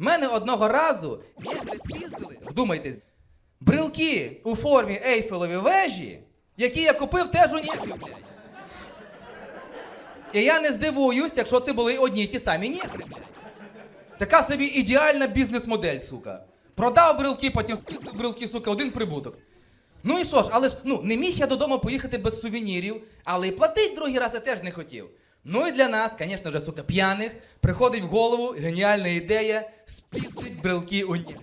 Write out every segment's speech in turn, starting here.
Мене одного разу негри спіздили, вдумайтесь, брелки у формі Ейфелеві вежі, які я купив теж у негрів, блядь. І я не здивуюсь, якщо це були одні й ті самі негри, блядь. Така собі ідеальна бізнес-модель, сука. Продав брелки, потім спіздив брелки, сука, один прибуток. Ну і що ж, але ж ну не міг я додому поїхати без сувенірів, але й платить другий раз я теж не хотів. Ну і для нас, звісно вже, сука, п'яних, приходить в голову геніальна ідея спіздить брелки у ні.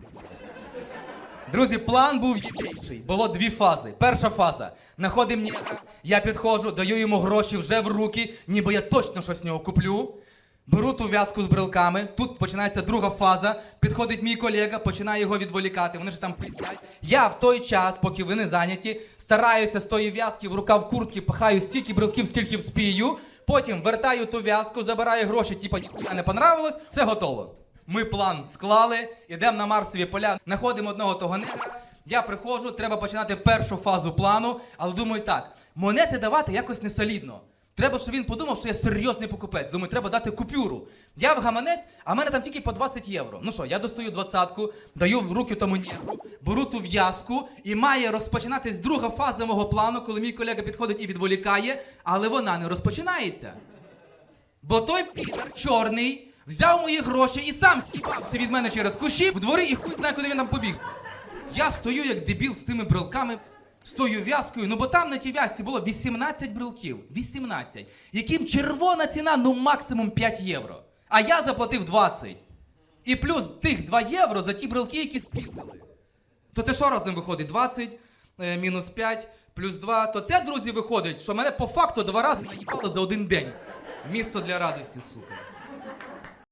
Друзі, план був єдиніший. Було дві фази. Перша фаза. Находимо негра, я підходжу, даю йому гроші вже в руки, ніби я точно щось з нього куплю. Беру ту в'язку з брелками. Тут починається друга фаза. Підходить мій колега, починає його відволікати. Вони ж там пиздять. Я в той час, поки вони зайняті, стараюся з тої в'язки в рукав куртки, пахаю стільки брелків, скільки вспію. Потім вертаю ту в'язку, забираю гроші, типа не понравилось, все готово. Ми план склали, ідемо на Марсові поля, знаходимо одного того негра. Я приходжу, треба починати першу фазу плану, але думаю так, монети давати якось не солідно. Треба, щоб він подумав, що я серйозний покупець. Думаю, треба дати купюру. Я в гаманець, а в мене там тільки по 20 євро. Ну що, я достаю двадцятку, даю в руки тому негру, беру ту в'язку, і має розпочинатись друга фаза мого плану, коли мій колега підходить і відволікає, але вона не розпочинається. Бо той підар чорний взяв мої гроші і сам стіпався від мене через кущі в дворі і хуй знає, куди він там побіг. Я стою як дебіл з тими брелками, з тою в'язкою, ну бо там на тій в'язці було 18 брелків. 18. Яким червона ціна, ну максимум 5 євро. А я заплатив 20. І плюс тих 2 євро за ті брелки, які спіздили. То це що разом виходить? 20 е, мінус 5 плюс 2. То це, друзі, виходить, що мене по факту два рази наїбали за один день. Місто для радості, сука.